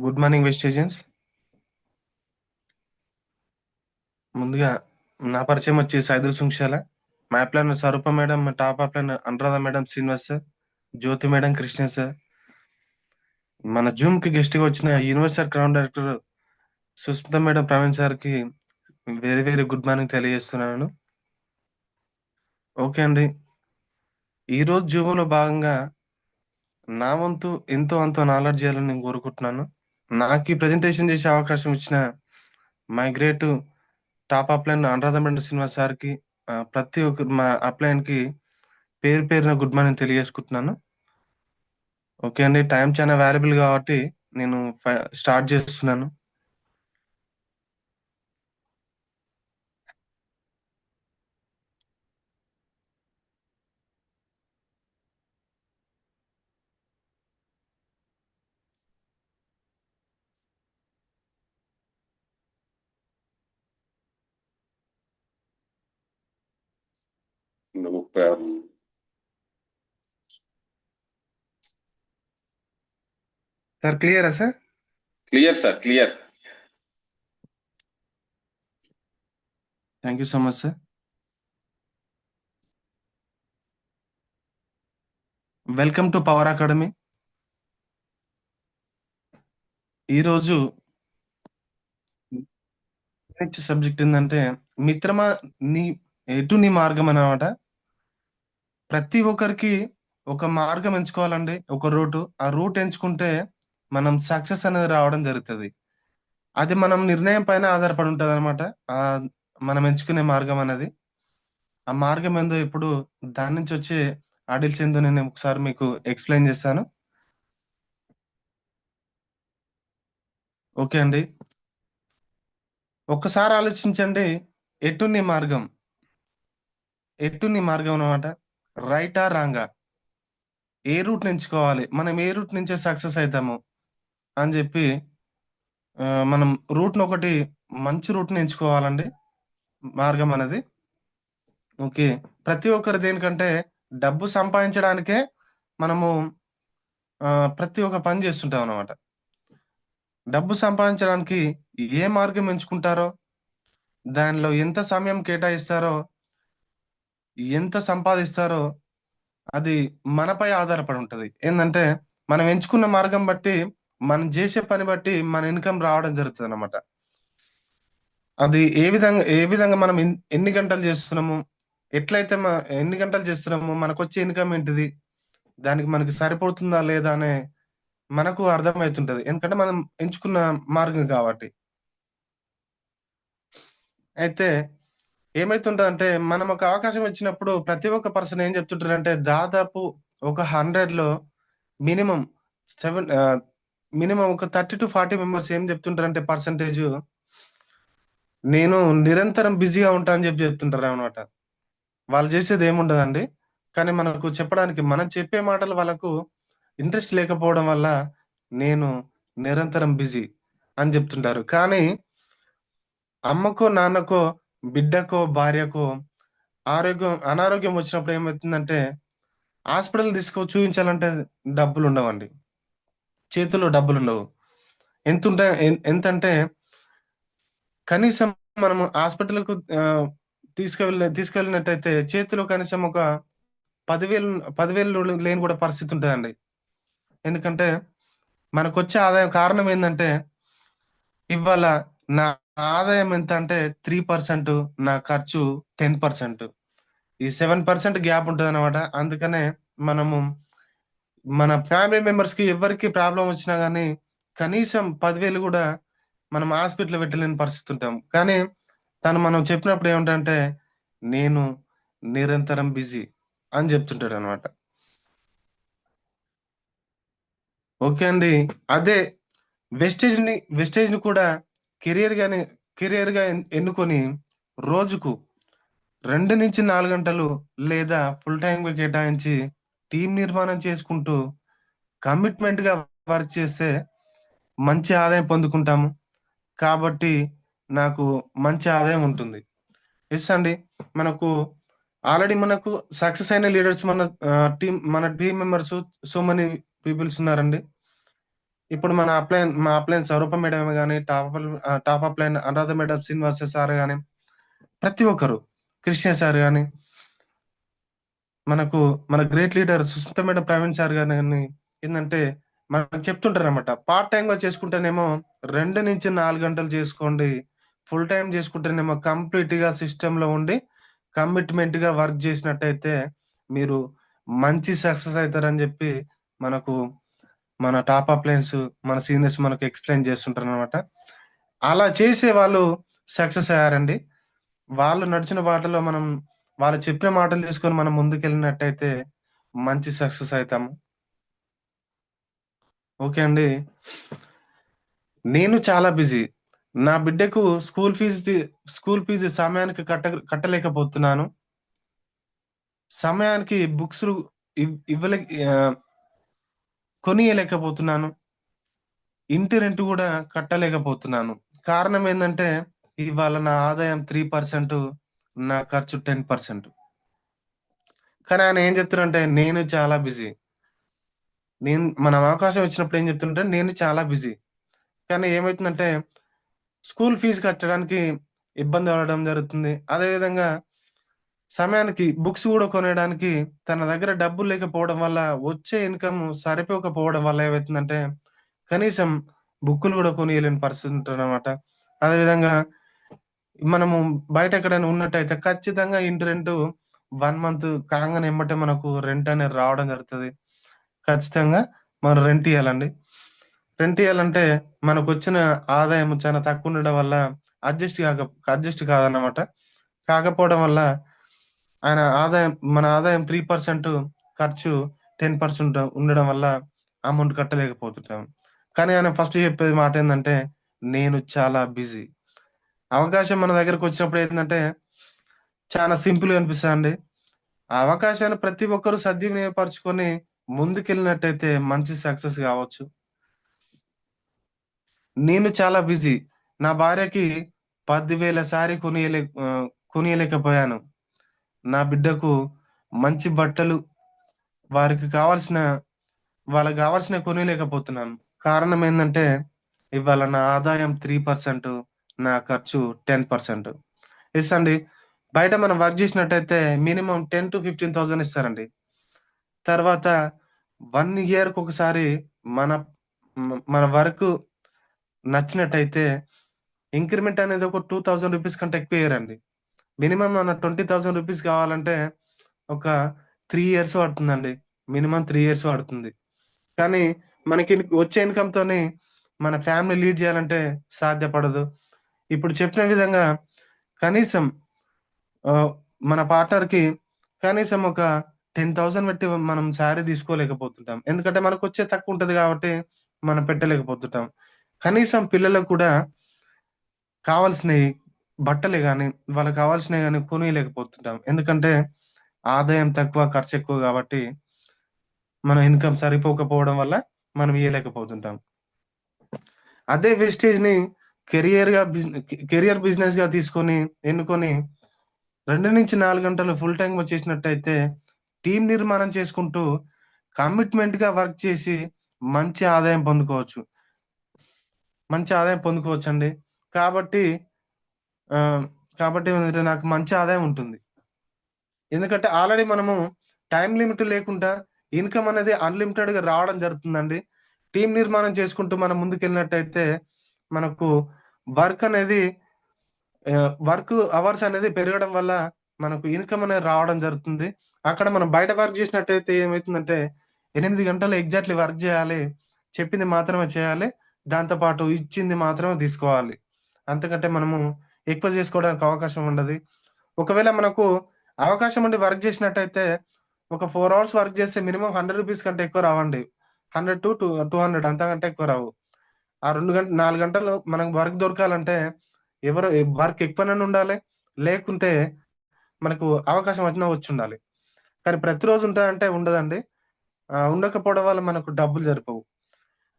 Good morning west ముందుగా నా పరిచయం వచ్చి సైదుల్ సుంక్షాల. మా plan Swaroopa madam top plan Anuradha madam Srinivas sir Jyoti madam Krishna sir. మన జూమ్కి గెస్ట్గా వచ్చిన universal crown director Susmita madam Praveen సార్కి వెరీ వెరీ గుడ్ మార్నింగ్ తెలియజేస్తున్నాను. ఓకే అండి. ఈరోజు జూమ్లో భాగంగా నా వంతు ఎంతో అంతో నాలెడ్జ్ చేయాలని నేను కోరుకుంటున్నాను. నాకు ఈ ప్రజెంటేషన్ చేసే అవకాశం ఇచ్చిన my great top upline Anuradha cinema సార్కి ప్రతి ఒక్క మా అప్లైన్కి పేరు పేరున గుడ్ మార్నింగ్ తెలియజేసుకుంటున్నాను. ఓకే అండి టైం చాలా వేరబుల్ కాబట్టి నేను స్టార్ట్ చేస్తున్నాను ముప్పై ఆరు సార్ క్లియరా sir? Clear sir clear. Thank you so much sir. Welcome to power academy. ఈరోజు సబ్జెక్ట్ ఏంటంటే మిత్రమా నీ ఎటు నీ మార్గం అన్నమాట. ప్రతి ఒక్కరికి ఒక మార్గం ఎంచుకోవాలండి ఒక రూట్. ఆ రూట్ ఎంచుకుంటే మనం సక్సెస్ అనేది రావడం జరుగుతుంది. అది మనం నిర్ణయం పైన ఆధారపడి ఉంటుంది అనమాట ఆ మనం ఎంచుకునే మార్గం అనేది. ఆ మార్గం ఏందో ఇప్పుడు దాని నుంచి వచ్చే ఆడిల్స్ ఏందో నేను ఒకసారి మీకు ఎక్స్ప్లెయిన్ చేస్తాను. ఓకే అండి. ఒక్కసారి ఆలోచించండి ఎటు నీ మార్గం? ఎటు నీ మార్గం అనమాట రైటా రాంగా? ఏ రూట్ ఎంచుకోవాలి మనం ఏ రూట్ నుంచే సక్సెస్ అవుతాము? అని చెప్పి మనం రూట్ని ఒకటి మంచి రూట్ని ఎంచుకోవాలండి. మార్గం అనేది. ఓకే. ప్రతి ఒక్కరు దేనికంటే డబ్బు సంపాదించడానికే మనము ప్రతి ఒక్క పని చేస్తుంటాం అనమాట డబ్బు సంపాదించడానికి ఏ మార్గం ఎంచుకుంటారో దానిలో ఎంత సమయం కేటాయిస్తారో ఎంత సంపాదిస్తారో అది మనపై ఆధారపడి ఉంటుంది. ఏంటంటే మనం ఎంచుకున్న మార్గం బట్టి మనం చేసే పని బట్టి మన ఇన్కమ్ రావడం జరుగుతుంది అనమాట అది ఏ విధంగా ఏ విధంగా మనం ఎన్ని గంటలు చేస్తున్నాము ఎట్లయితే ఎన్ని గంటలు చేస్తున్నాము మనకు వచ్చే ఇన్కమ్ ఏంటిది దానికి మనకి సరిపోతుందా లేదా అనే మనకు అర్థమవుతుంటది. ఎందుకంటే మనం ఎంచుకున్న మార్గం కాబట్టి. అయితే ఏమైతుంటదంటే మనం ఒక అవకాశం ఇచ్చినప్పుడు ప్రతి ఒక్క పర్సన్ ఏం చెప్తుంటారంటే దాదాపు ఒక హండ్రెడ్లో మినిమం సెవెన్ మినిమం ఒక థర్టీ టు ఫార్టీ మెంబర్స్ ఏం చెప్తుంటారంటే పర్సంటేజ్ నేను నిరంతరం బిజీగా ఉంటా అని చెప్పి చెప్తుంటారు అనమాట వాళ్ళు చేసేది ఏముండదండి? కానీ మనకు చెప్పడానికి మనం చెప్పే మాటలు వాళ్ళకు ఇంట్రెస్ట్ లేకపోవడం వల్ల నేను నిరంతరం బిజీ అని చెప్తుంటారు. కానీ అమ్మకో నాన్నకో బిడ్డకో భార్యకో ఆరోగ్యం అనారోగ్యం వచ్చినప్పుడు ఏమవుతుందంటే హాస్పిటల్ తీసుకో చూపించాలంటే డబ్బులు ఉండవండి. చేతిలో డబ్బులు ఉండవు. ఎంత ఎంతంటే ఎంత కనీసం మనం హాస్పిటల్కు తీసుకెళ్ళ తీసుకెళ్ళినట్టయితే చేతిలో కనీసం ఒక పదివేలు పదివేలు లేని కూడా పరిస్థితి ఉంటుందండి. ఎందుకంటే మనకు వచ్చే ఆదాయం కారణం ఏంటంటే ఇవాళ నా ఆదాయం ఎంత అంటే త్రీ పర్సెంట్ నా ఖర్చు టెన్ పర్సెంట్. ఈ సెవెన్ పర్సెంట్ గ్యాప్ ఉంటుంది అనమాట అందుకనే మనము మన ఫ్యామిలీ మెంబర్స్కి ఎవరికి ప్రాబ్లం వచ్చినా కానీ కనీసం పదివేలు కూడా మనం హాస్పిటల్ పెట్టలేని పరిస్థితి ఉంటాం. కానీ తను మనం చెప్పినప్పుడు ఏమిటంటే నేను నిరంతరం బిజీ అని చెప్తుంటాడు అనమాట ఓకే అండి. అదే వెస్టేజ్ని వెస్టేజ్ని కూడా కెరియర్ కెరియర్గా కెరియర్గా ఎన్నుకొని రోజుకు రెండు నుంచి నాలుగు గంటలు లేదా ఫుల్ టైం కేటాయించి టీం నిర్మాణం చేసుకుంటూ కమిట్మెంట్గా వర్క్ చేస్తే మంచి ఆదాయం పొందుకుంటాము. కాబట్టి నాకు మంచి ఆదాయం ఉంటుంది. ఎస్ అండి. మనకు ఆల్రెడీ మనకు సక్సెస్ అయిన లీడర్స్ మన టీం మన team members so many peoples ఉన్నారండి. ఇప్పుడు మన అప్లైన్ మా అప్లైన్ స్వరూప మేడం కానీ top top upline Anuradha madam, Srinivasa sir కానీ ప్రతి ఒక్కరు కృష్ణ సార్ కానీ మనకు మన great leader Susmita madam, Praveen sir garu కానీ ఏంటంటే మనకు చెప్తుంటారనమాట. పార్ట్ టైమ్‌గా చేసుకుంటేనేమో 2-4 గంటలు చేసుకోండి. ఫుల్ టైం చేసుకుంటేనేమో కంప్లీట్‌గా సిస్టమ్‌లో ఉండి కమిట్మెంట్‌గా వర్క్ చేసినట్టయితే మీరు మంచి సక్సెస్ అవుతారని చెప్పి మనకు మన టాప్ అప్లయన్స్ మన సీనియర్స్ మనకు ఎక్స్‌ప్లెయిన్ చేస్తుంటారనమాట. అలా చేసే వాళ్ళు సక్సెస్ అయ్యారండి. వాళ్ళు నడిచిన బాటలో మనం వాళ్ళు చెప్పిన మాటలు తీసుకొని మనం ముందుకెళ్ళినట్టయితే మంచి సక్సెస్ అవుతాము ఓకే అండి. నేను చాలా బిజీ. నా బిడ్డకు స్కూల్ ఫీజు స్కూల్ ఫీజు సమయానికి కట్ట కట్టలేకపోతున్నాను. సమయానికి బుక్స్‌లు ఇవ్ ఇవ్వలే కొనియలేకపోతున్నాను. ఇంటి రెంట్ కూడా కట్టలేకపోతున్నాను. కారణం ఏంటంటే ఇవాళ నా ఆదాయం త్రీ పర్సెంట్ నా ఖర్చు 10%. కానీ ఆయన ఏం చెప్తున్నారంటే నేను చాలా బిజీ. నేను మనం అవకాశం వచ్చినప్పుడు ఏం చెప్తుంటే నేను చాలా బిజీ. కానీ ఏమైతుందంటే స్కూల్ ఫీజు కట్టడానికి ఇబ్బంది పడడం జరుగుతుంది. అదేవిధంగా సమయానికి బుక్స్ కూడా కొనేయడానికి తన దగ్గర డబ్బులు లేకపోవడం వల్ల వచ్చే ఇన్‌కమ్ సరిపోకపోవడం వల్ల ఏమైతుందంటే కనీసం బుక్కులు కూడా కొనియలేని పరిస్థితి ఉంటుంది అనమాట అదేవిధంగా మనము బయట ఎక్కడైనా ఉన్నట్టయితే ఖచ్చితంగా ఇంటి రెంట్ వన్ మంత్ కాగానే ఎమ్మటే మనకు రెంట్ అనేది రావడం జరుగుతుంది ఖచ్చితంగా మనం రెంట్ ఇవ్వాలండి రెంట్ ఇవ్వాలంటే మనకు వచ్చిన ఆదాయం చాలా తక్కువ ఉండడం వల్ల అడ్జస్ట్ కాక అడ్జస్ట్ కాదన్నమాట. కాకపోవడం వల్ల ఆయన ఆదాయం మన ఆదాయం త్రీ పర్సెంట్ ఖర్చు 10% ఉండడం వల్ల అమౌంట్ కట్టలేకపోతుంటాం. కానీ ఆయన ఫస్ట్ చెప్పేది మాట ఏంటంటే నేను చాలా బిజీ. అవకాశం మన దగ్గరకొచ్చినప్పుడు ఏంటంటే చాలా సింపుల్‌గా అనిపిస్తుంది ఆ అవకాశాన్ని ప్రతి ఒక్కరూ సద్వినియోగపరుచుకొని ముందుకెళ్ళినట్టయితే మంచి సక్సెస్ కావచ్చు. నేను చాలా బిజీ. నా భార్యకి 10,000 సారీ కొనియలే కొనియలేకపోయాను. నా బిడ్డకు మంచి బట్టలు వారికి కావాల్సిన వాళ్ళకి కావాల్సిన కొనియలేకపోతున్నాను. కారణం ఏంటంటే ఇవాళ నా ఆదాయం త్రీ పర్సెంట్ నా ఖర్చు టెన్ పర్సెంట్ ఇస్తండి బయట మనం వర్క్ చేసినట్టయితే minimum ten to fifteen thousand ఇస్తారండి. తర్వాత వన్ ఇయర్కి ఒకసారి మన మన వర్క్ నచ్చినట్టయితే ఇంక్రిమెంట్ అనేది ఒక 2,000 రూపీస్ కంటే ఎక్కువ ఇయ్యారండి మినిమం మన 20,000 రూపీస్ కావాలంటే ఒక త్రీ ఇయర్స్ పడుతుందండి. మినిమం త్రీ ఇయర్స్ పడుతుంది. కానీ మనకి వచ్చే ఇన్‌కమ్‌తోని మన ఫ్యామిలీ లీడ్ చేయాలంటే సాధ్యపడదు. ఇప్పుడు చెప్పిన విధంగా కనీసం మన పార్ట్నర్‌కి కనీసం ఒక 10,000 పెట్టి మనం శారీ తీసుకోలేకపోతుంటాం. ఎందుకంటే మనకు వచ్చే తక్కువ ఉంటుంది కాబట్టి మనం పెట్టలేకపోతుంటాం. కనీసం పిల్లలకు కూడా కావాల్సినవి బట్టలే కానీ వాళ్ళకి కావాల్సినవి కానీ కొనియలేకపోతుంటాం. ఎందుకంటే ఆదాయం తక్కువ, ఖర్చు ఎక్కువ కాబట్టి మన ఇన్‌కమ్ సరిపోకపోవడం వల్ల మనం ఇయ్యలేకపోతుంటాం. అదే వేస్టేజ్‌ని కెరియర్‌గా బిజినెస్ కెరియర్ బిజినెస్‌గా తీసుకొని ఎన్నుకొని 2-4 గంటలు ఫుల్ టైం చేసినట్టయితే టీం నిర్మాణం చేసుకుంటూ కమిట్మెంట్‌గా వర్క్ చేసి మంచి ఆదాయం పొందుకోవచ్చు. మంచి ఆదాయం పొందుకోవచ్చు అండి కాబట్టి కాబట్టి నాకు మంచి ఆదాయం ఉంటుంది. ఎందుకంటే ఆల్రెడీ మనము టైం లిమిట్ లేకుండా ఇన్‌కమ్ అనేది అన్‌లిమిటెడ్‌గా రావడం జరుగుతుందండి. టీం నిర్మాణం చేసుకుంటూ మనం ముందుకెళ్ళినట్టయితే మనకు వర్క్ అనేది వర్క్ అవర్స్ అనేది పెరగడం వల్ల మనకు ఇన్‌కమ్ అనేది రావడం జరుగుతుంది. అక్కడ మనం బయట వర్క్ చేసినట్టయితే ఏమవుతుందంటే ఎనిమిది గంటలు ఎగ్జాక్ట్‌లీ వర్క్ చేయాలి. చెప్పింది మాత్రమే చేయాలి. దాంతో పాటు ఇచ్చింది మాత్రమే తీసుకోవాలి. అంతకంటే మనము ఎక్కువ చేసుకోవడానికి అవకాశం ఉండదు ఒకవేళ మనకు అవకాశం ఉండి వర్క్ చేసినట్టయితే ఒక ఫోర్ అవర్స్ వర్క్ చేస్తే మినిమం హండ్రెడ్ రూపీస్ కంటే ఎక్కువ రావండి. 100-200 అంతకంటే ఎక్కువ రావు. ఆ రెండు గంట నాలుగు గంటలు మనకు వర్క్ దొరకాలంటే ఎవరు వర్క్ ఎక్కువనన్నా ఉండాలి. లేకుంటే మనకు అవకాశం వచ్చినా వచ్చుండాలి. కానీ ప్రతిరోజు ఉంటాయంటే ఉండదండి. ఉండకపోవడం వల్ల మనకు డబ్బులు సరిపోవు.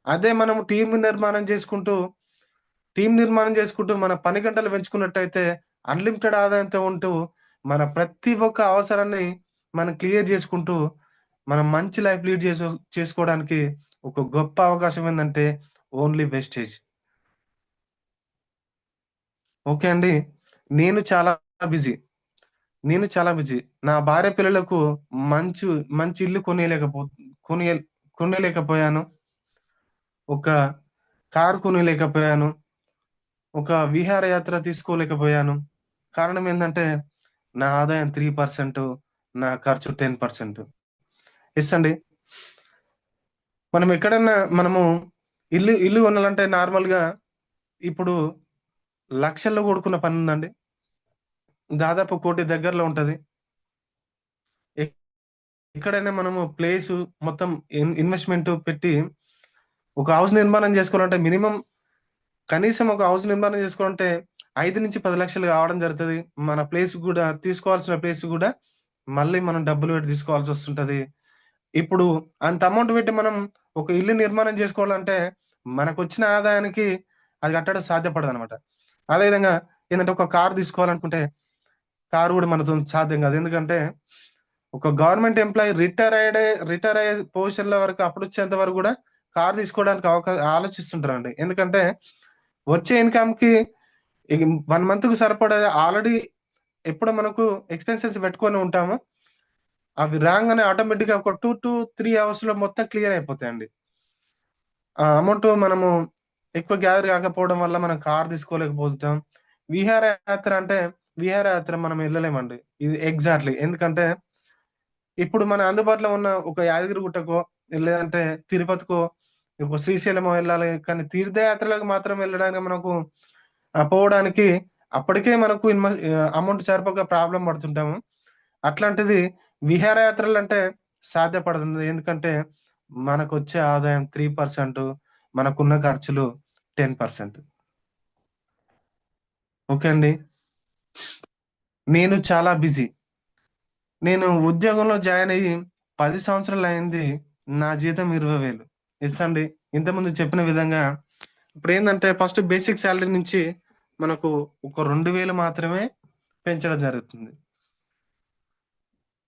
అదే మనం టీం నిర్మాణం చేసుకుంటూ, టీం నిర్మాణం చేసుకుంటూ మన పని గంటలు పెంచుకున్నట్టయితే అన్‌లిమిటెడ్ ఆదాయంతో ఉంటూ మన ప్రతి ఒక్క అవసరాన్ని మనం క్లియర్ చేసుకుంటూ మనం మంచి లైఫ్ లీడ్ చేసు చేసుకోవడానికి ఒక గొప్ప అవకాశం ఏంటంటే ఓన్లీ వేస్టేజ్. ఓకే అండి. నేను చాలా బిజీ. నేను చాలా బిజీ. నా భార్య పిల్లలకు మంచి మంచి ఇల్లు కొనియలేకపో కొనియ కొనలేకపోయాను ఒక కారు కొనలేకపోయాను ఒక విహారయాత్ర తీసుకోలేకపోయాను. కారణం ఏంటంటే నా ఆదాయం త్రీ పర్సెంట్ నా ఖర్చు టెన్ పర్సెంట్ ఎస్ అండి. మనం ఎక్కడన్నా మనము ఇల్లు ఇల్లు కొనాలంటే నార్మల్‌గా ఇప్పుడు లక్షల్లో కూడుకున్న ఉందండి. దాదాపు కోటి దగ్గరలో ఉంటుంది. ఎక్కడైనా మనము ప్లేస్ మొత్తం ఇన్ ఇన్వెస్ట్‌మెంట్ పెట్టి ఒక హౌస్ నిర్మాణం చేసుకోవాలంటే మినిమమ్ కనీసం ఒక హౌస్ నిర్మాణం చేసుకోవాలంటే 5-10 లక్షలు కావడం జరుగుతుంది. మన ప్లేస్ కూడా తీసుకోవాల్సిన ప్లేస్ కూడా మళ్ళీ మనం డబ్బులు పెట్టి తీసుకోవాల్సి తీసుకోవాల్సొస్తుంటది. ఇప్పుడు అంత అమౌంట్ పెట్టి మనం ఒక ఇల్లు నిర్మాణం చేసుకోవాలంటే మనకు వచ్చిన ఆదాయానికి అది కట్టడం సాధ్యపడదనమాట. అదే విధంగా ఏంటంటే ఒక కారు తీసుకోవాలనుకుంటే కారు కూడా మనతో సాధ్యం కాదు. ఎందుకంటే ఒక గవర్నమెంట్ ఎంప్లాయీ రిటైర్ అయ్యే రిటైర్ అయ్యే పొజిషన్ల వరకు అప్పుడు వచ్చేంత వరకు కూడా కారు తీసుకోవడానికి అవకాశం ఆలోచిస్తుంటారండి. ఎందుకంటే వచ్చే ఇన్‌కమ్‌కి వన్ మంత్‌కి సరిపడే ఆల్రెడీ ఎప్పుడు మనకు ఎక్స్‌పెన్సెస్ పెట్టుకొని ఉంటామో అవి రాగానే ఆటోమేటిక్‌గా ఒక 2-3 అవర్స్‌లో మొత్తం క్లియర్ అయిపోతాయండి. ఆ అమౌంట్ మనము ఎక్కువ గ్యాదర్ కాకపోవడం వల్ల మనం కార్ తీసుకోలేకపోతాం. విహారయాత్ర అంటే విహారయాత్ర మనం వెళ్ళలేమండి ఇది ఎగ్జాక్ట్‌లీ. ఎందుకంటే ఇప్పుడు మన అందుబాటులో ఉన్న ఒక యాదగిరిగుట్టకో లేదంటే తిరుపతికో, ఒక శ్రీశైలమో వెళ్ళాలి. కానీ తీర్థయాత్రలకు మాత్రం వెళ్ళడానికి మనకు పోవడానికి అప్పటికే మనకు ఇన్మ అమౌంట్ సరిపోక ప్రాబ్లం పడుతుంటాము. అట్లాంటిది విహారయాత్రలు అంటే సాధ్యపడుతుంది. ఎందుకంటే మనకొచ్చే ఆదాయం త్రీ పర్సెంట్ మనకున్న ఖర్చులు 10%. ఓకే అండి. నేను చాలా బిజీ. నేను ఉద్యోగంలో జాయిన్ అయ్యి పది సంవత్సరాలు అయింది నా జీతం ఇరవై వేలు ఎస్ అండి. ఇంతకుముందు చెప్పిన విధంగా ఇప్పుడు ఏంటంటే ఫస్ట్ బేసిక్ శాలరీ నుంచి మనకు ఒక 2,000 మాత్రమే పెంచడం జరుగుతుంది.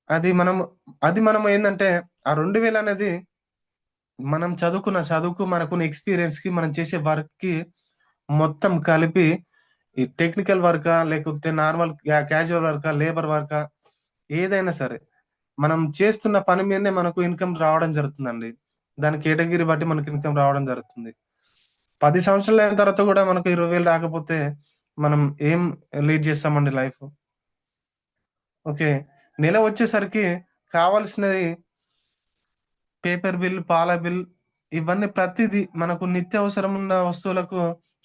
అది మనం అది మనం ఏంటంటే ఆ 2,000 అనేది మనం చదువుకున్న చదువుకు మనకున్న ఎక్స్‌పీరియన్స్‌కి మనం చేసే వర్క్‌కి మొత్తం కలిపి ఈ టెక్నికల్ వర్కా లేకపోతే నార్మల్ క్యాజువల్ వర్కా, లేబర్ వర్కా ఏదైనా సరే మనం చేస్తున్న పని మీదనే మనకు ఇన్‌కమ్ రావడం జరుగుతుందండి. దాని కేటగిరీ బట్టి మనకు ఇన్‌కమ్ రావడం జరుగుతుంది. పది సంవత్సరాలు అయిన తర్వాత కూడా మనకు ఇరవై వేలు రాకపోతే మనం ఏం లీడ్ చేస్తామండి లైఫ్? ఓకే. నెల వచ్చేసరికి కావాల్సినది పేపర్ బిల్, పాల బిల్ ఇవన్నీ ప్రతిదీ మనకు నిత్యావసరం ఉన్న వస్తువులకు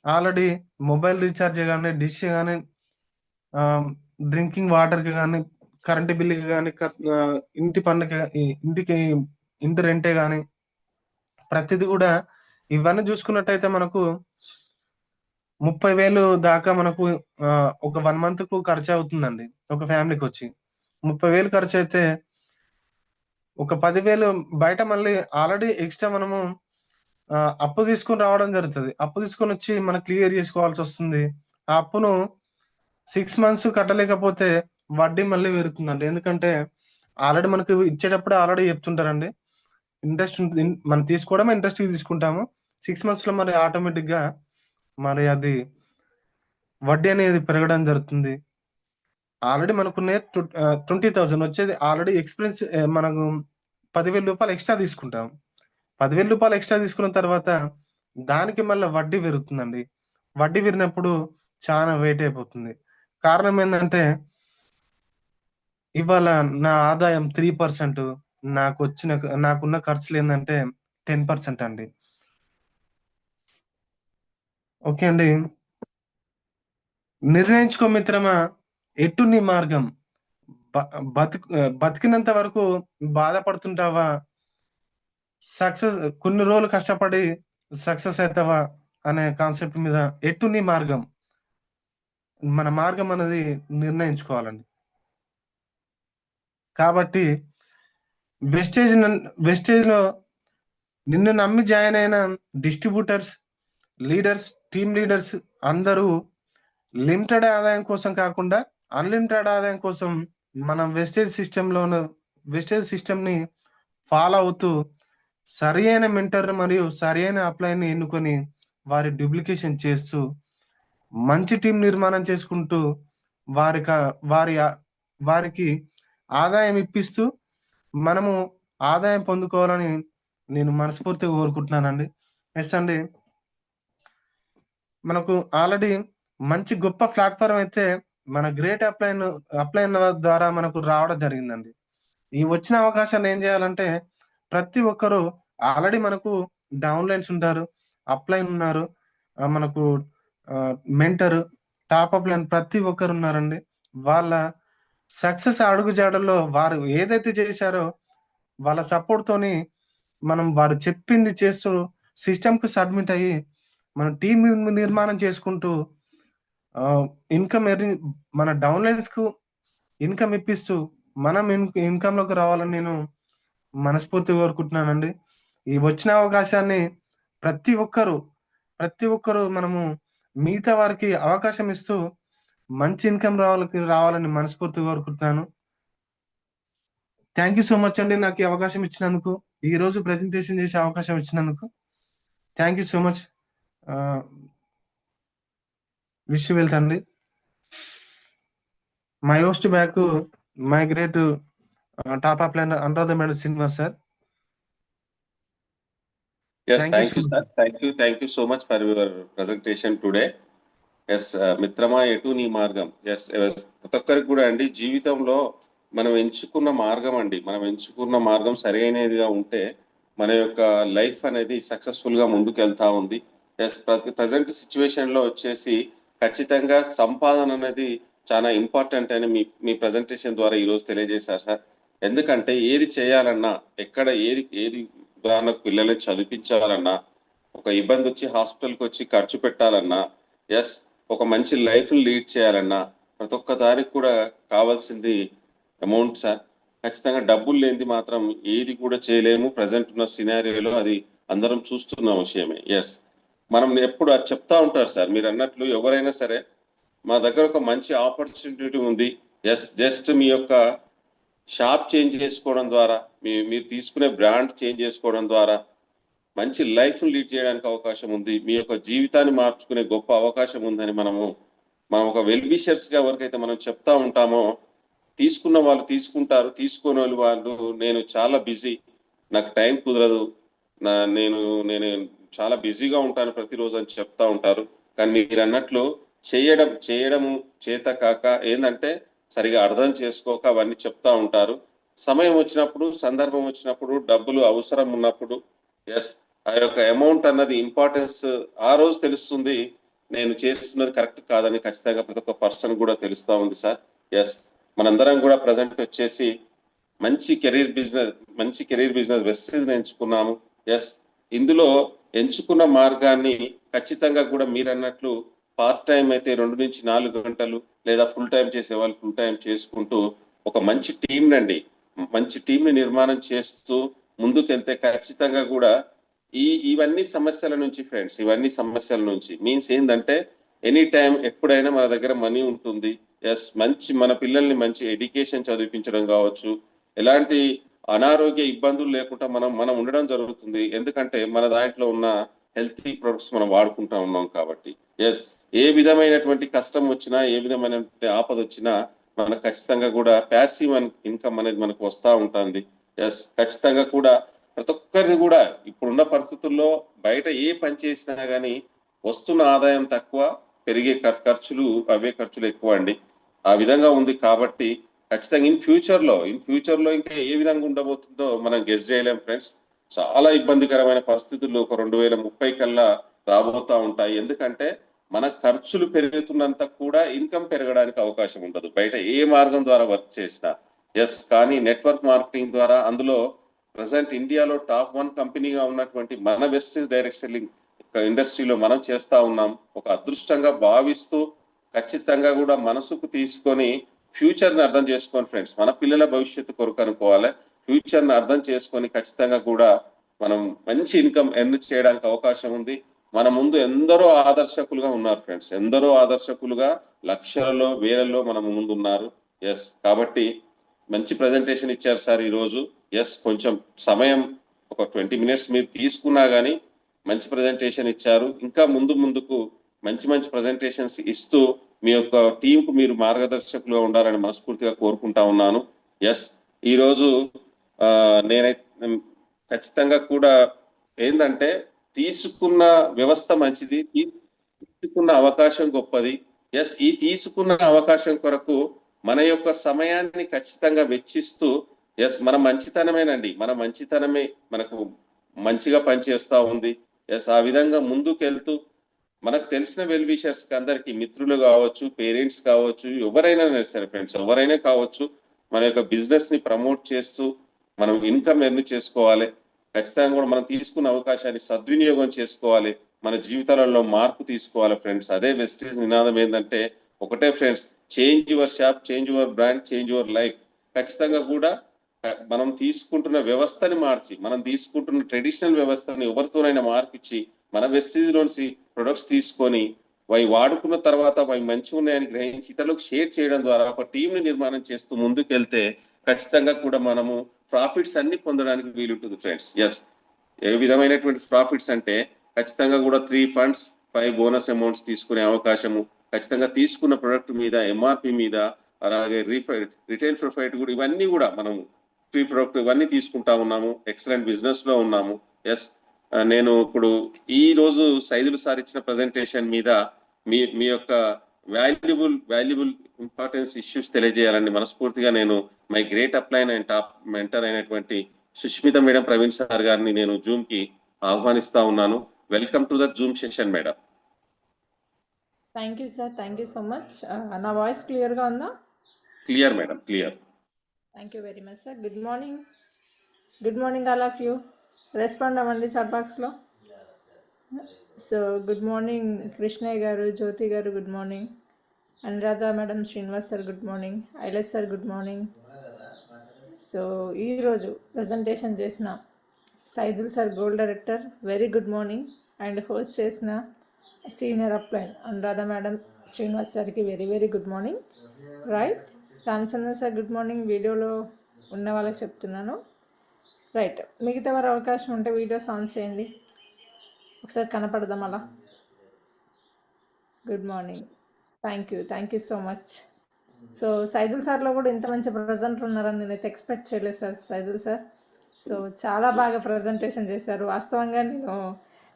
ఆల్రెడీ మొబైల్ రీఛార్జ్ కానీ డిష్ కానీ డ్రింకింగ్ వాటర్‌కి కానీ కరెంట్ బిల్లుకి కానీ ఇంటి పన్నుకి ఇంటికి ఇంటి రెంటే కానీ ప్రతిది కూడా ఇవన్నీ చూసుకున్నట్టయితే మనకు 30,000 దాకా మనకు ఆహ్, ఒక 1 మంత్‌కు ఖర్చవుతుందండి. ఒక ఫ్యామిలీకి వచ్చి ముప్పై వేలు ఖర్చు అయితే ఒక పదివేలు బయట మళ్ళీ ఆల్రెడీ ఎక్స్‌ట్రా మనము అప్పు తీసుకొని రావడం జరుగుతుంది అప్పు తీసుకొని వచ్చి మనం క్లియర్ చేసుకోవాల్సి వస్తుంది ఆ అప్పును సిక్స్ మంత్స్ కట్టలేకపోతే వడ్డీ మళ్ళీ పెరుగుతుందండి. ఎందుకంటే ఆల్రెడీ మనకు ఇచ్చేటప్పుడు ఆల్రెడీ చెప్తుంటారండి. ఇంట్రెస్ట్ మనం తీసుకోవడమే ఇంట్రెస్ట్ తీసుకుంటాము. 6 మంత్స్‌లో మరి ఆటోమేటిక్‌గా మరి అది వడ్డీ అనేది పెరగడం జరుగుతుంది. ఆల్రెడీ మనకున్న ట్వంటీ థౌసండ్ వచ్చేది ఆల్రెడీ ఎక్స్‌పీరియన్స్ మనకు పదివేల రూపాయలు ఎక్స్‌ట్రా తీసుకుంటాం. పదివేల రూపాయలు ఎక్స్‌ట్రా తీసుకున్న తర్వాత దానికి మళ్ళీ వడ్డీ పెరుగుతుందండి. వడ్డీ విరినప్పుడు చాలా వెయిట్ అయిపోతుంది. కారణం ఏంటంటే ఇవాళ నా ఆదాయం త్రీ పర్సెంట్ నాకు వచ్చిన నాకున్న ఖర్చులు ఏంటంటే టెన్ పర్సెంట్ అండి. ఓకే అండి. నిర్ణయించుకో మిత్రమా ఎట్టుని నీ మార్గం. బ బతుకు బతికినంత వరకు బాధపడుతుంటావా? సక్సెస్ కొన్ని రోజులు కష్టపడి సక్సెస్ అవుతావా అనే కాన్సెప్ట్ మీద ఎట్టు నీ మార్గం. మన మార్గం అనేది నిర్ణయించుకోవాలండి. కాబట్టి వెస్టేజ్ వెస్టేజ్‌లో నిన్ను నమ్మి జాయిన్ అయిన డిస్ట్రిబ్యూటర్స్, లీడర్స్, టీమ్ లీడర్స్ అందరూ లిమిటెడ్ ఆదాయం కోసం కాకుండా అన్‌లిమిటెడ్ ఆదాయం కోసం మనం వెస్టేజ్ సిస్టంలోను వెస్టేజ్ సిస్టమ్‌ని ఫాలో అవుతూ సరి అయిన మెంటర్ మరియు సరి అయిన అప్లైని ఎన్నుకొని వారి డూప్లికేషన్ చేస్తూ మంచి టీం నిర్మాణం చేసుకుంటూ వారి క- వారి వారికి ఆదాయం ఇప్పిస్తూ మనము ఆదాయం పొందుకోవాలని నేను మనస్ఫూర్తిగా కోరుకుంటున్నానండి. ఎస్ అండి మనకు ఆల్రెడీ మంచి గొప్ప ప్లాట్ఫామ్ అయితే మన గ్రేట్ అప్లైన్ అప్లైన్ ద్వారా మనకు రావడం జరిగిందండి. ఈ వచ్చిన అవకాశాన్ని ఏం చేయాలంటే ప్రతి ఒక్కరు ఆల్రెడీ మనకు డౌన్లైన్స్ ఉంటారు అప్లైన్ ఉన్నారు మనకు మెంటర్ టాప్ అప్లైన్ ప్రతి ఒక్కరు ఉన్నారండి. వాళ్ళ సక్సెస్ అడుగుజాడల్లో వారు ఏదైతే చేశారో వాళ్ళ సపోర్ట్ తోని మనం వారు చెప్పింది చేస్తూ సిస్టమ్కు సబ్మిట్ అయ్యి మనం టీం నిర్మాణం చేసుకుంటూ ఇన్కమ్ మన డౌన్లైన్స్కు ఇన్కమ్ ఇప్పిస్తూ మనం ఇన్కమ్లోకి రావాలని నేను మనస్ఫూర్తిగా కోరుకుంటున్నానండి. ఈ వచ్చిన అవకాశాన్ని ప్రతి ఒక్కరు ప్రతి ఒక్కరు మనము మిగతా వారికి అవకాశం ఇస్తూ మంచి ఇన్కమ్ రావాలకి రావాలని మనస్ఫూర్తిగా కోరుకుంటున్నాను. థ్యాంక్ యూ సో మచ్ అండి నాకు ఈ అవకాశం ఇచ్చినందుకు. ఈ రోజు చేసే అవకాశం ఇచ్చినందుకు. Thank you so much wish వెళ్తాండి my host back my great top upline Anuradha madam sir Yes, Thank you thank you, so sir. Thank you, thank you so much for your presentation today. Yes మిత్రమా ఎటు నీ మార్గం? Yes ప్రతి ఒక్కరికి కూడా అండి జీవితంలో మనం ఎంచుకున్న మార్గం అండి. మనం ఎంచుకున్న మార్గం సరైనదిగా ఉంటే మన యొక్క లైఫ్ అనేది సక్సెస్ఫుల్గా ముందుకు వెళ్తా ఉంది. ఎస్ ప్రతి ప్రజెంట్ సిచ్యువేషన్లో వచ్చేసి ఖచ్చితంగా సంపాదన అనేది చాలా ఇంపార్టెంట్ అని మీ మీ ప్రజెంటేషన్ ద్వారా ఈరోజు తెలియజేశారు సార్. ఎందుకంటే ఏది చేయాలన్నా ఎక్కడ ఏది ఏది ఉదాహరణకు పిల్లల్ని చదివించాలన్నా ఒక ఇబ్బంది వచ్చి హాస్పిటల్కి వచ్చి ఖర్చు పెట్టాలన్నా ఎస్ ఒక మంచి లైఫ్ని లీడ్ చేయాలన్నా ప్రతి ఒక్క దానికి కూడా కావాల్సింది అమౌంట్ సార్. ఖచ్చితంగా డబ్బులు లేనిది మాత్రం ఏది కూడా చేయలేము. ప్రజెంట్ ఉన్న సినారియోలో అది అందరం చూస్తున్న విషయమే ఎస్ మనం ఎప్పుడు అది చెప్తా ఉంటారు సార్. మీరు అన్నట్లు ఎవరైనా సరే మా దగ్గర ఒక మంచి ఆపర్చునిటీ ఉంది. ఎస్ జస్ట్ మీ యొక్క షాప్ చేంజ్ చేసుకోవడం ద్వారా మీ మీరు తీసుకునే బ్రాండ్ చేంజ్ చేసుకోవడం ద్వారా మంచి లైఫ్ను లీడ్ చేయడానికి అవకాశం ఉంది. మీ యొక్క జీవితాన్ని మార్చుకునే గొప్ప అవకాశం ఉందని మనము మనం ఒక వెల్ ఎవరికైతే మనం చెప్తా ఉంటామో తీసుకున్న వాళ్ళు తీసుకుంటారు. తీసుకునే వాళ్ళు వాళ్ళు నేను చాలా బిజీ నాకు టైం కుదరదు. నా నేను నేను చాలా బిజీగా ఉంటాను ప్రతిరోజు అని చెప్తా ఉంటారు. కానీ మీరు అన్నట్లు చేయడం చేయడము చేత కాక ఏంటంటే సరిగా అర్థం చేసుకోక అవన్నీ చెప్తా ఉంటారు. సమయం వచ్చినప్పుడు సందర్భం వచ్చినప్పుడు డబ్బులు అవసరం ఉన్నప్పుడు ఎస్ ఆ యొక్క అమౌంట్ అన్నది ఇంపార్టెన్స్ ఆ రోజు తెలుస్తుంది. నేను చేస్తున్నది కరెక్ట్ కాదని ఖచ్చితంగా ప్రతి ఒక్క పర్సన్ కూడా తెలుస్తూ ఉంది సార్. ఎస్ మనందరం కూడా ప్రజెంట్ వచ్చేసి మంచి కెరీర్ బిజినెస్ మంచి కెరీర్ బిజినెస్ వెస్టేజ్ ఎంచుకున్నాము ఎస్ ఇందులో ఎంచుకున్న మార్గాన్ని ఖచ్చితంగా కూడా మీరు అన్నట్లు పార్ట్ టైం అయితే రెండు నుంచి నాలుగు గంటలు లేదా ఫుల్ టైం చేసే వాళ్ళు ఫుల్ టైం చేసుకుంటూ ఒక మంచి టీం నండి. మంచి టీం ని నిర్మాణం చేస్తూ ముందుకెళ్తే ఖచ్చితంగా కూడా ఈ ఇవన్నీ సమస్యల నుంచి ఫ్రెండ్స్ ఇవన్నీ సమస్యల నుంచి మీన్స్ ఏంటంటే ఎనీ టైం ఎప్పుడైనా మన దగ్గర మనీ ఉంటుంది. ఎస్ మంచి మన పిల్లల్ని మంచి ఎడ్యుకేషన్ చదివించడం కావచ్చు. ఎలాంటి అనారోగ్య ఇబ్బందులు లేకుండా మనం మనం ఉండడం జరుగుతుంది. ఎందుకంటే మన దాంట్లో ఉన్న హెల్తీ ప్రొడక్ట్స్ మనం వాడుకుంటా ఉన్నాం కాబట్టి. ఎస్ ఏ విధమైనటువంటి కష్టం వచ్చినా ఏ విధమైనటువంటి ఆపద వచ్చినా మనకు ఖచ్చితంగా కూడా ప్యాసివ్ ఇన్కమ్ అనేది మనకు వస్తూ ఉంటుంది. ఎస్ ఖచ్చితంగా కూడా ప్రతి ఒక్కరిని కూడా ఇప్పుడున్న పరిస్థితుల్లో బయట ఏ పని చేసినా కానీ వస్తున్న ఆదాయం తక్కువ పెరిగే ఖర్చులు అవే ఖర్చులు ఎక్కువ అండి. ఆ విధంగా ఉంది కాబట్టి ఖచ్చితంగా ఇన్ ఫ్యూచర్లో ఇన్ ఫ్యూచర్లో ఇంకా ఏ విధంగా ఉండబోతుందో మనం గెస్ చేయలేం ఫ్రెండ్స్ చాలా ఇబ్బందికరమైన పరిస్థితులు ఒక రెండు వేల ముప్పై కల్లా రాబోతా ఉంటాయి. ఎందుకంటే మన ఖర్చులు పెరుగుతున్నంత కూడా ఇన్కమ్ పెరగడానికి అవకాశం ఉండదు. బయట ఏ మార్గం ద్వారా వర్క్ చేసినా. ఎస్ కానీ నెట్వర్క్ మార్కెటింగ్ ద్వారా అందులో ప్రజెంట్ ఇండియాలో టాప్ వన్ కంపెనీగా ఉన్నటువంటి మన వెస్టేజ్ డైరెక్ట్ సెల్లింగ్ ఇండస్ట్రీలో మనం చేస్తా ఉన్నాం. ఒక అదృష్టంగా భావిస్తూ ఖచ్చితంగా కూడా మనసుకు తీసుకొని ఫ్యూచర్ని అర్థం చేసుకోండి ఫ్రెండ్స్ మన పిల్లల భవిష్యత్తు కొరకు అనుకోవాలి? ఫ్యూచర్ని అర్థం చేసుకొని ఖచ్చితంగా కూడా మనం మంచి ఇన్కమ్ ఎర్న్ చేయడానికి అవకాశం ఉంది. మన ముందు ఎందరో ఆదర్శకులుగా ఉన్నారు ఫ్రెండ్స్ ఎందరో ఆదర్శకులుగా లక్షలలో వేలలో మన ముందు ఉన్నారు. ఎస్ కాబట్టి మంచి ప్రజెంటేషన్ ఇచ్చారు సార్ ఈరోజు. ఎస్ కొంచెం సమయం ఒక ట్వంటీ మినిట్స్ మీరు తీసుకున్నా కానీ మంచి ప్రజెంటేషన్ ఇచ్చారు. ఇంకా ముందు ముందుకు మంచి మంచి ప్రజెంటేషన్స్ ఇస్తూ మీ యొక్క టీంకు మీరు మార్గదర్శకులుగా ఉండాలని మనస్ఫూర్తిగా కోరుకుంటా ఉన్నాను. ఎస్ ఈరోజు నేనైతే ఖచ్చితంగా కూడా ఏంటంటే తీసుకున్న వ్యవస్థ మంచిది తీసుకున్న అవకాశం గొప్పది. ఎస్ ఈ తీసుకున్న అవకాశం కొరకు మన యొక్క సమయాన్ని ఖచ్చితంగా వెచ్చిస్తూ ఎస్ మన మంచితనమేనండి. మన మంచితనమే మనకు మంచిగా పనిచేస్తూ ఉంది. ఎస్ ఆ విధంగా ముందుకెళ్తూ మనకు తెలిసిన వెల్ విషర్స్ అందరికి మిత్రులు కావచ్చు పేరెంట్స్ కావచ్చు ఎవరైనా సరే ఫ్రెండ్స్ ఎవరైనా కావచ్చు మన యొక్క బిజినెస్ని ప్రమోట్ చేస్తూ మనం ఇన్కమ్ ఎర్న్ చేసుకోవాలి. ఖచ్చితంగా కూడా మనం తీసుకున్న అవకాశాన్ని సద్వినియోగం చేసుకోవాలి. మన జీవితాలలో మార్పు తీసుకోవాలి ఫ్రెండ్స్ అదే వెస్టీజ్ నినాదం ఏంటంటే ఒకటే friends change your shop change your brand change your life ఖచ్చితంగా కూడా మనం తీసుకుంటున్న వ్యవస్థని మార్చి మనం తీసుకుంటున్న ట్రెడిషనల్ వ్యవస్థని ఎవరితోనైనా మార్పిచ్చి మన వెస్టీజ్ లోన్స్ ప్రొడక్ట్స్ తీసుకొని అవి వాడుకున్న తర్వాత అవి మంచిగా ఉన్నాయని గ్రహించి ఇతరులకు షేర్ చేయడం ద్వారా ఒక టీంని నిర్మాణం చేస్తూ ముందుకెళ్తే ఖచ్చితంగా కూడా మనము ప్రాఫిట్స్ అన్ని పొందడానికి వీలుంటుంది ఫ్రెండ్స్ ఎస్ ఏ విధమైనటువంటి ప్రాఫిట్స్ అంటే ఖచ్చితంగా కూడా three funds five bonus amounts తీసుకునే అవకాశము ఖచ్చితంగా తీసుకున్న ప్రొడక్ట్ మీద ఎంఆర్పి మీద అలాగే రీఫైడ్ రిటైల్ ప్రొఫైట్ కూడా ఇవన్నీ కూడా మనము ఫ్రీ ప్రొడక్ట్ ఇవన్నీ తీసుకుంటా ఉన్నాము ఎక్సలెంట్ బిజినెస్లో ఉన్నాము. ఎస్ నేను ఇప్పుడు ఈ రోజు సైదులు సార్ ఇచ్చిన ప్రజెంటేషన్ మీద మీ మీ యొక్క వాల్యుబుల్ వాల్యుబుల్ ఇంపార్టెన్స్ ఇష్యూస్ తెలియజేయాలని మనస్ఫూర్తిగా నేను my great upline and top mentor అయినటువంటి సుష్మిత మేడం ప్రవీణ్ సార్ గారిని నేను జూమ్కి ఆహ్వానిస్తా ఉన్నాను. Welcome to the zoom session madam thank you sir thank you so much నా వాయిస్ క్లియర్గా ఉందా? Clear madam clear thank you very much sir good morning good morning all of you respond అవ్వండి chat బాక్స్లో so good morning Krishnayya garu Jyoti garu good morning Anuradha madam Srinivas sir good morning ఐలస్ sir good morning so ఈరోజు presentation చేసిన Saidul sir gold director very good morning and host చేసిన senior upline Anuradha madam Srinivas సార్కి very very good morning right Ramachandra sir good morning వీడియోలో ఉన్న వాళ్ళకి చెప్తున్నాను. Right మిగతా వారి అవకాశం ఉంటే వీడియోస్ ఆన్ చేయండి. ఒకసారి కనపడదాం అలా. Good morning thank you thank you so much so Saidul సార్లో కూడా ఇంత మంచి ప్రజెంటర్ ఉన్నారని నేనైతే ఎక్స్పెక్ట్ చేయలేదు సార్ సైదుల్ సార్ సో చాలా బాగా ప్రజెంటేషన్ చేశారు. వాస్తవంగా నేను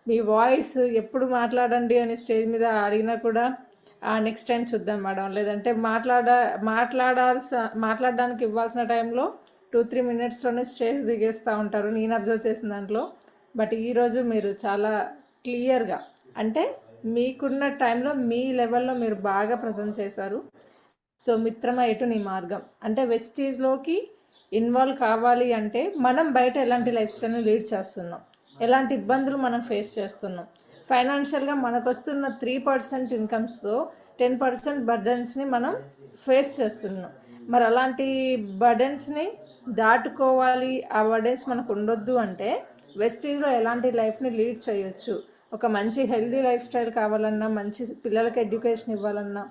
మీ వాయిస్ ఎప్పుడు మాట్లాడండి అని స్టేజ్ మీద అడిగినా కూడా నెక్స్ట్ టైం చూద్దాం మేడం. లేదంటే మాట్లాడ మాట్లాడాల్సిన మాట్లాడడానికి ఇవ్వాల్సిన టైంలో టూ త్రీ మినిట్స్లోనే స్టేజ్ దిగేస్తూ ఉంటారు. నేను అబ్జర్వ్ చేసిన దాంట్లో. బట్ ఈరోజు మీరు చాలా క్లియర్గా అంటే మీకున్న టైంలో మీ లెవెల్లో మీరు బాగా ప్రజెంట్ చేశారు. సో మిత్రమా ఎటు నీ మార్గం? అంటే వెస్టీజ్లోకి ఇన్వాల్వ్ కావాలి అంటే మనం బయట ఎలాంటి లైఫ్ స్టైల్ని లీడ్ చేస్తున్నాం? ఎలాంటి ఇబ్బందులు మనం ఫేస్ చేస్తున్నాం? ఫైనాన్షియల్గా మనకు వస్తున్న త్రీ పర్సెంట్ ఇన్కమ్స్తో టెన్ పర్సెంట్ బర్డన్స్ని మనం ఫేస్ చేస్తున్నాం. మరి అలాంటి బర్డెన్స్ని దాటుకోవాలి. ఆ బర్డెన్స్ మనకు ఉండొద్దు అంటే వెస్టీజ్లో ఎలాంటి లైఫ్ని లీడ్ చేయొచ్చు? ఒక మంచి హెల్దీ లైఫ్ స్టైల్ కావాలన్నా మంచి పిల్లలకి ఎడ్యుకేషన్ ఇవ్వాలన్నా